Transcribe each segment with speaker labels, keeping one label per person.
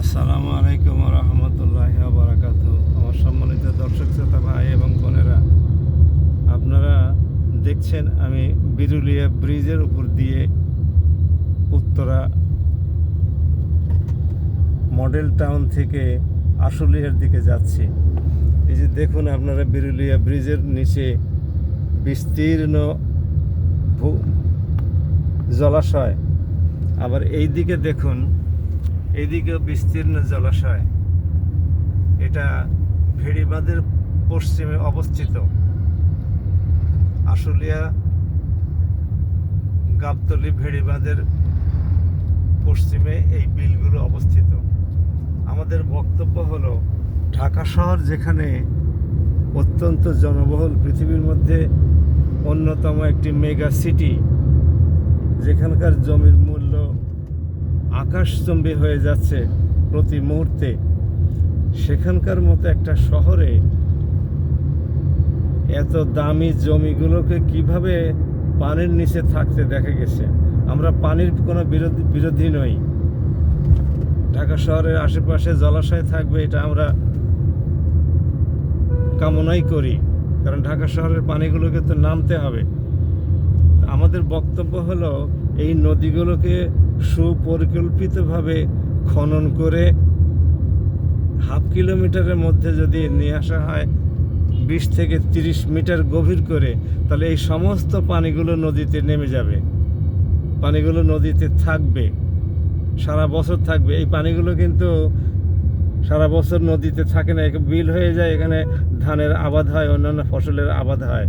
Speaker 1: আসসালামু আলাইকুম রহমতুল্লাহ বারাকাত আমার সম্মানিত দর্শক, শ্রোতা, ভাই এবং বোনেরা, আপনারা দেখছেন আমি বিরুলিয়া ব্রিজের উপর দিয়ে উত্তরা মডেল টাউন থেকে আশুলিয়ার দিকে যাচ্ছি। এই যে দেখুন আপনারা বিরুলিয়া ব্রিজের নিচে বিস্তীর্ণ জলাশয়। আবার এই দিকে দেখুন এইদিকেও বিস্তীর্ণ জলাশয়। এটা ভেড়িবাঁধের পশ্চিমে অবস্থিত। আশুলিয়া, গাবতলি ভেড়িবাঁধের পশ্চিমে এই বিলগুলো অবস্থিত। আমাদের বক্তব্য হলো, ঢাকা শহর যেখানে অত্যন্ত জনবহুল, পৃথিবীর মধ্যে অন্যতম একটি মেগা সিটি, যেখানকার জমির মূল্য আকাশচম্বী হয়ে যাচ্ছে প্রতি মুহূর্তে। সেখানকার মতো একটা শহরে এত দামি জমিগুলোকে কীভাবে পানির নিচে থাকতে দেখা গেছে? আমরা পানির কোনো বিরোধী বিরোধী নই। ঢাকা শহরের আশেপাশে জলাশয় থাকবে, এটা আমরা কামনাই করি। কারণ ঢাকা শহরের পানিগুলোকে তো নামতে হবে। আমাদের বক্তব্য হলো, এই নদীগুলোকে সুপরিকল্পিতভাবে খনন করে হাফ কিলোমিটারের মধ্যে যদি নিয়ে আসা হয়, বিশ থেকে তিরিশ মিটার গভীর করে, তাহলে এই সমস্ত পানিগুলো নদীতে নেমে যাবে। পানিগুলো নদীতে থাকবে, সারা বছর থাকবে। এই পানিগুলো কিন্তু সারা বছর নদীতে থাকে না বিল হয়ে যায়, এখানে ধানের আবাদ হয়, অন্যান্য ফসলের আবাদ হয়।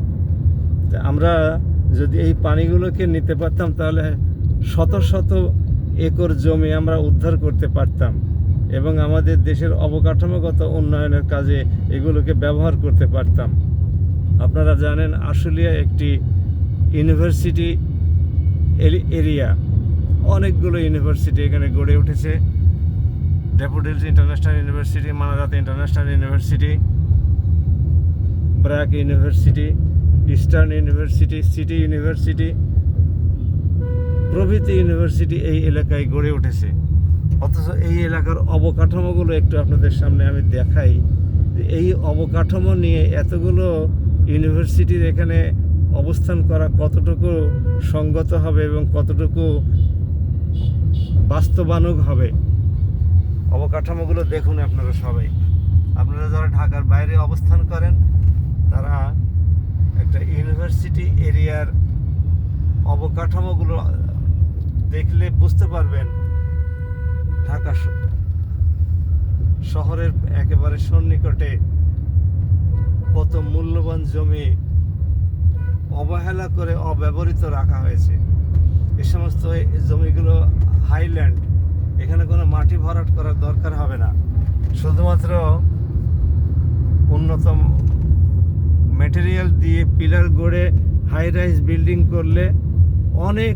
Speaker 1: আমরা যদি এই পানিগুলোকে নিতে পারতাম, তাহলে শত শত একর জমি আমরা উদ্ধার করতে পারতাম এবং আমাদের দেশের অবকাঠামোগত উন্নয়নের কাজে এগুলোকে ব্যবহার করতে পারতাম। আপনারা জানেন, আশুলিয়া একটি ইউনিভার্সিটি এরিয়া। অনেকগুলো ইউনিভার্সিটি এখানে গড়ে উঠেছে। ডেপুটিলস international university, মানাজাত international university, BRAC university eastern university city university প্রভৃতি ইউনিভার্সিটি এই এলাকায় গড়ে উঠেছে। অথচ এই এলাকার অবকাঠামোগুলো একটু আপনাদের সামনে আমি দেখাই। এই অবকাঠামো নিয়ে এতগুলো ইউনিভার্সিটির এখানে অবস্থান করা কতটুকু সঙ্গত হবে এবং কতটুকু বাস্তবানুক হবে, অবকাঠামোগুলো দেখুন আপনারা সবাই। আপনারা যারা ঢাকার বাইরে অবস্থান করেন, তারা একটা ইউনিভার্সিটি এরিয়ার অবকাঠামোগুলো দেখলে বুঝতে পারবেন ঢাকা শহরের একেবারে সন্নিকটে কত মূল্যবান জমি অবহেলা করে অব্যবহৃত রাখা হয়েছে। এ সমস্ত জমিগুলো হাইল্যান্ড, এখানে কোনো মাটি ভরাট করার দরকার হবে না। শুধুমাত্র উন্নত ম্যাটেরিয়াল দিয়ে পিলার গড়ে হাই রাইজ বিল্ডিং করলে অনেক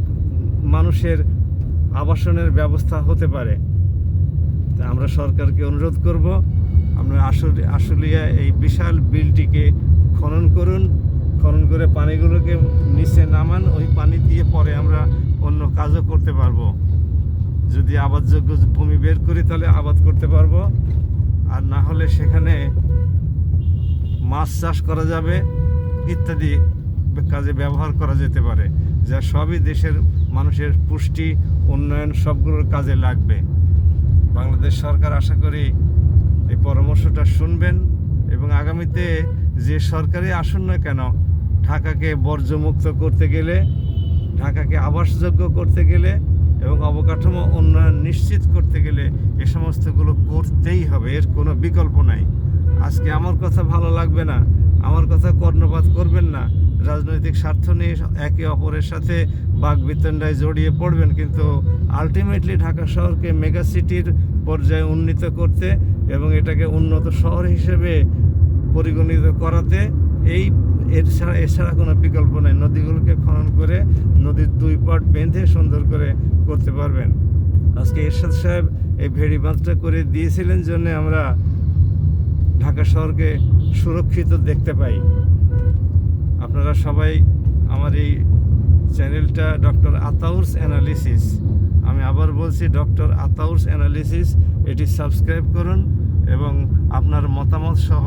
Speaker 1: মানুষের আবাসনের ব্যবস্থা হতে পারে। তা আমরা সরকারকে অনুরোধ করব, আমরা আসলে আশুলিয়া এই বিশাল বিলটিকে খনন করুন, খনন করে পানিগুলোকে নিচে নামান, ওই পানি দিয়ে পরে আমরা অন্য কাজও করতে পারব। যদি আবাদযোগ্য ভূমি বের করি তাহলে আবাদ করতে পারব, আর না হলে সেখানে মাছ চাষ করা যাবে, ইত্যাদি কাজে ব্যবহার করা যেতে পারে, যা সবই দেশের মানুষের পুষ্টি, উন্নয়ন সবগুলোর কাজে লাগবে। বাংলাদেশ সরকার আশা করি এই পরামর্শটা শুনবেন এবং আগামীতে যে সরকারি আসুন না কেন, ঢাকাকে বর্জ্যমুক্ত করতে গেলে, ঢাকাকে আবাসযোগ্য করতে গেলে এবং অবকাঠামো উন্নয়ন নিশ্চিত করতে গেলে এ সমস্তগুলো করতেই হবে, এর কোনো বিকল্প নাই। আজকে আমার কথা ভালো লাগবে না। আমার কথা কর্ণপাত করবেন না। রাজনৈতিক স্বার্থ নিয়ে একে অপরের সাথে বাগবিতণ্ডায় জড়িয়ে পড়বেন, কিন্তু আলটিমেটলি ঢাকা শহরকে মেগা সিটির পর্যায়ে উন্নীত করতে এবং এটাকে উন্নত শহর হিসেবে পরিগণিত করাতে এই এর ছাড়া এছাড়া কোনো বিকল্প নেই। নদীগুলোকে খনন করে নদীর দুই পাট বেঁধে সুন্দর করে করতে পারবেন। আজকে এরশাদ সাহেব এই ভেড়ি বাঁধটা করে দিয়েছিলেন জন্য আমরা ঢাকা শহরকে সুরক্ষিত দেখতে পাই। আপনারা সবাই আমার এই চ্যানেলটা ডক্টর আতাউরস অ্যানালিসিস, আমি আবার বলছি ডক্টর আতাউস অ্যানালিসিস, এটি সাবস্ক্রাইব করুন এবং আপনার মতামত সহ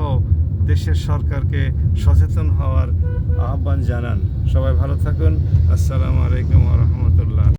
Speaker 1: দেশের সরকারকে সচেতন হওয়ার আহ্বান জানান। সবাই ভালো থাকুন। আসসালামু আলাইকুম রহমতুল্লাহ।